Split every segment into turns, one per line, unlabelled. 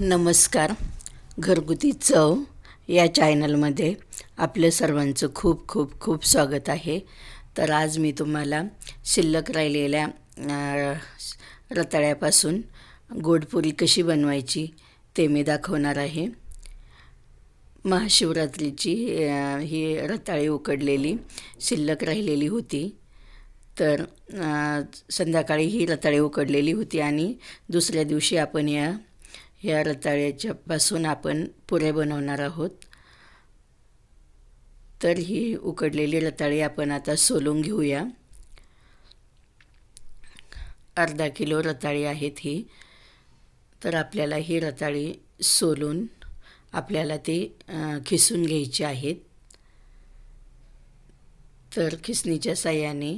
नमस्कार. घरगुती चव या चॅनलमध्ये आपलं सर्वांचं खूप खूप खूप स्वागत आहे. तर आज मी तुम्हाला शिल्लक राहिलेल्या रताळ्यापासून गोडपुरी कशी बनवायची ते मी दाखवणार आहे. महाशिवरात्रीची ही रताळी उकडलेली शिल्लक राहिलेली होती. तर संध्याकाळी ही रताळी उकडलेली होती आणि दुसऱ्या दिवशी आपण या या रताळ्याच्या पासून आपण पुऱ्या बनवणार आहोत. तर ही उकडलेली रताळी आपण आता सोलून घेऊया. अर्धा किलो रताळी आहेत ही. तर आपल्याला ही रताळी सोलून आपल्याला ती खिसून घ्यायची आहेत. तर खिसणीच्या साह्याने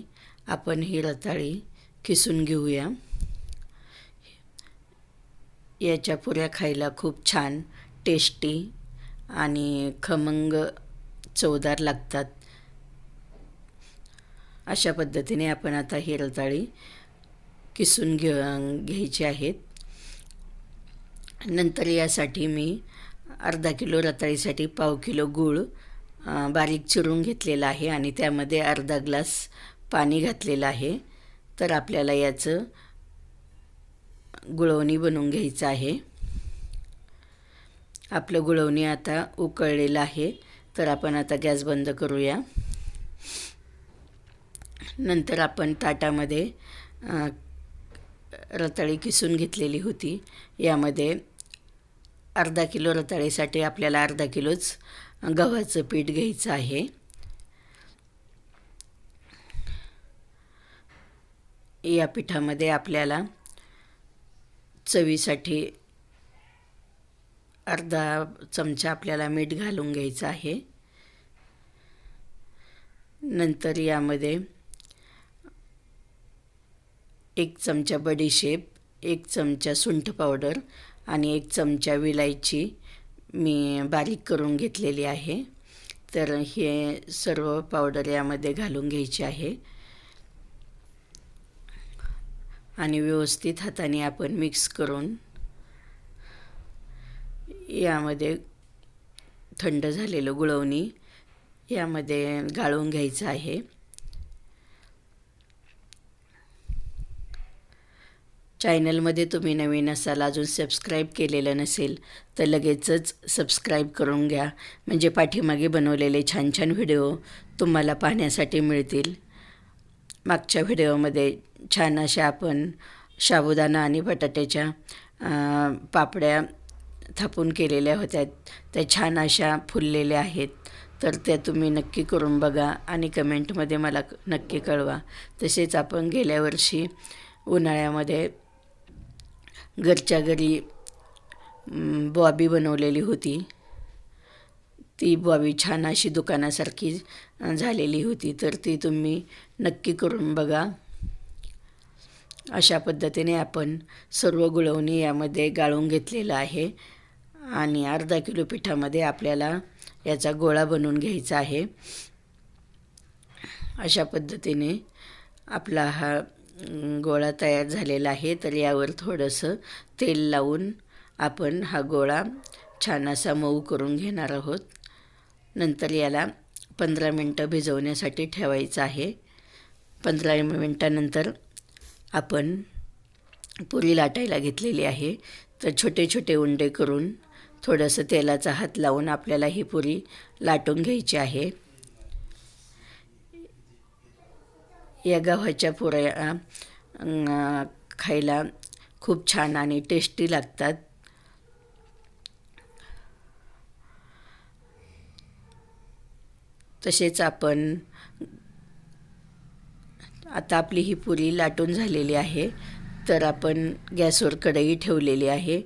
आपण ही रताळी खिसून घेऊया. याच्या पुऱ्या खायला खूप छान टेस्टी आणि खमंग चवदार लागतात. अशा पद्धतीने आपण आता ही रताळी किसून घे घ्यायची आहेत. नंतर यासाठी मी अर्धा किलो रताळीसाठी पाव किलो गूळ बारीक चिरून घेतलेला आहे आणि त्यामध्ये अर्धा ग्लास पाणी घातलेलं आहे. तर आपल्याला याचं गुळवणी बनवून घ्यायचं आहे. आपलं गुळवणी आता उकळलेलं आहे. तर आपण आता गॅस बंद करूया. नंतर आपण ताटामध्ये रताळी किसून घेतलेली होती. यामध्ये अर्धा किलो रताळीसाठी आपल्याला अर्धा किलोच गव्हाचं पीठ घ्यायचं आहे. या पिठामध्ये आपल्याला चवीसाठी अर्धा चमचा आपल्याला मीठ घालून घ्यायचं आहे. नंतर यामध्ये एक चमचा बडीशेप एक चमचा सुंठ पावडर आणि एक चमचा विलायची मी बारीक करून घेतलेली आहे. तर हे सर्व पावडर यामध्ये घालून घ्यायची आहे. आणि व्यवस्थित हाताने आपण मिक्स करून यामध्ये थंड झालेलं गुळवणी यामध्ये गाळून घ्यायचं आहे. चॅनलमध्ये तुम्ही नवीन असाल अजून सबस्क्राईब केलेलं नसेल तर लगेचच सबस्क्राईब करून घ्या. म्हणजे पाठीमागे बनवलेले छान छान व्हिडिओ तुम्हाला पाहण्यासाठी मिळतील. मागच्या व्हिडिओमध्ये छान अशा आपण साबुदाणा आणि बटाट्याच्या पापड्या थापून केलेल्या होत्या. त्या छान अशा फुललेल्या आहेत. तर त्या तुम्ही नक्की करून बघा आणि कमेंटमध्ये मला नक्की कळवा. तसेच आपण गेल्या वर्षी उन्हाळ्यामध्ये घरच्या घरी बॉबी बनवलेली होती. ती बॉबी छान अशी दुकानासारखी झालेली होती तर ती तुम्ही नक्की करून बघा. अशा पद्धतीने आपण सर्व गुळवणी यामध्ये गाळून घेतलेलं आहे आणि अर्धा किलो पिठामध्ये आपल्याला याचा गोळा बनवून घ्यायचा आहे. अशा पद्धतीने आपला हा गोळा तयार झालेला आहे तर यावर थोडंसं तेल लावून आपण हा गोळा छान असा मऊ करून घेणार आहोत. नंतर याला पंधरा मिनटं भिजवण्यासाठी ठेवायचं आहे. पंधरा मिनटानंतर आपण पुरी लाटायला घेतलेली आहे. तर छोटे छोटे उंडे करून थोडंसं तेलाचा हात लावून आपल्याला ही पुरी लाटून घ्यायची आहे. या गव्हाच्या पुऱ्या खायला खूप छान आणि टेस्टी लागतात. तसेच आपण आता आपली ही पुरी लाटून झालेली आहे. तर आपण गॅसवर कढई ठेवलेली आहे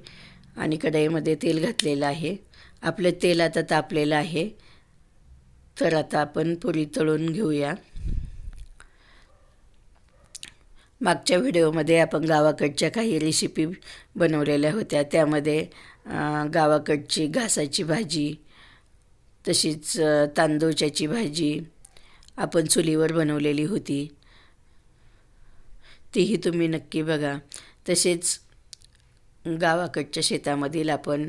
आणि कढईमध्ये तेल घातलेलं आहे. आपलं तेल आता तापलेलं आहे. तर आता आपण पुरी तळून घेऊया. मागच्या व्हिडिओमध्ये आपण गावाकडच्या काही रेसिपी बनवलेल्या होत्या. त्यामध्ये गावाकडची घासाची भाजी तशीच तांदूळच्याची भाजी आपण चुलीवर बनवलेली होती. तीही तुम्ही नक्की बघा. तसेच गावाकडच्या शेतामधील आपण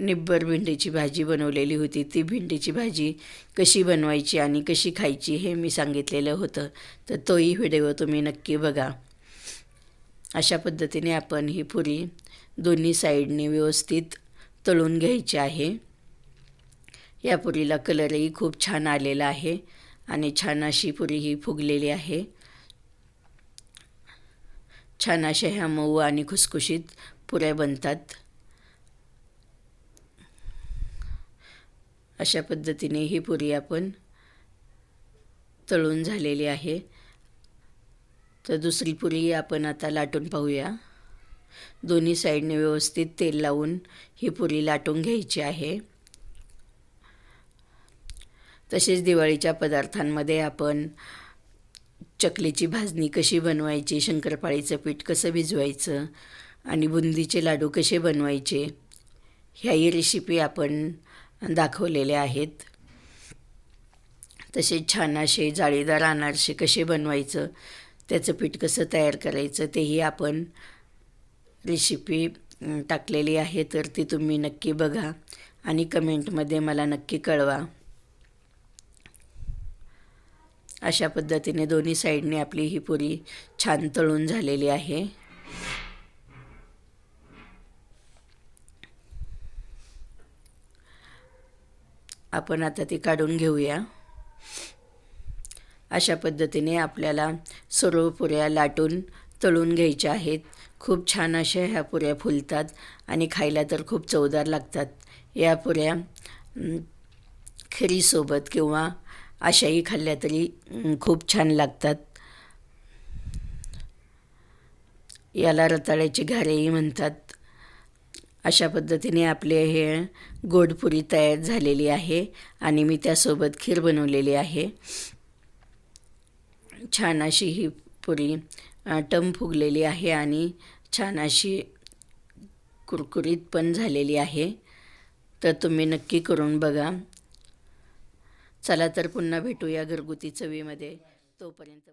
निब्बर भेंडीची भाजी बनवलेली होती. ती भेंडीची भाजी कशी बनवायची आणि कशी खायची हे मी सांगितलेलं होतं. तर तोही व्हिडिओ तुम्ही नक्की बघा. अशा पद्धतीने आपण ही पुरी दोन्ही साईडने व्यवस्थित तळून घ्यायची आहे. या पुरीला कलरही खूप छान आलेला आहे आणि छान अशी पुरी ही फुगलेली आहे. छान अशा ह्या मऊ आणि खुसखुशीत पुऱ्या बनतात. अशा पद्धतीने ही पुरी आपण तळून झालेली आहे. तर दुसरी पुरी आपण आता लाटून पाहूया. दोन्ही साईडने व्यवस्थित तेल लावून ही पुरी लाटून घ्यायची आहे. तसेच दिवाळीच्या पदार्थांमध्ये आपण चकलीची भाजणी कशी बनवायची शंकरपाळीचं पीठ कसं भिजवायचं आणि बुंदीचे लाडू कसे बनवायचे ह्याही रेसिपी आपण दाखवलेल्या आहेत. तसेच छान असे जाळीदार अनारसे कसे बनवायचं त्याचं पीठ कसं तयार करायचं तेही आपण रेसिपी टाकलेली आहे तर ती तुम्ही नक्की बघा आणि कमेंटमध्ये मला नक्की कळवा. अशा पद्धतीने दोन्ही साईडने आपली ही पुरी छान तळून झालेली आहे. आपण आता ती काढून घेऊया. अशा पद्धतीने आपल्याला सर्व पुऱ्या लाटून तळून घ्यायच्या आहेत. खूप छान अशा ह्या पुऱ्या फुलतात आणि खायला तर खूप चवदार लागतात. या पुऱ्या खिरीसोबत किंवा अशाही खाल्ल्या तरी खूप छान लागतात. याला रताळ्याची घारेही म्हणतात. अशा पद्धतीने आपले हे गोडपुरी तयार झालेली आहे आणि मी त्यासोबत खीर बनवलेली आहे. छान अशी ही पुरी टम फुगलेली आहे आणि छान अशी कुरकुरीत पण झालेली आहे. तर तुम्ही नक्की करून बघा. चला तर पुन्हा भेटूया घरगुती चवीमध्ये. तोपर्यंत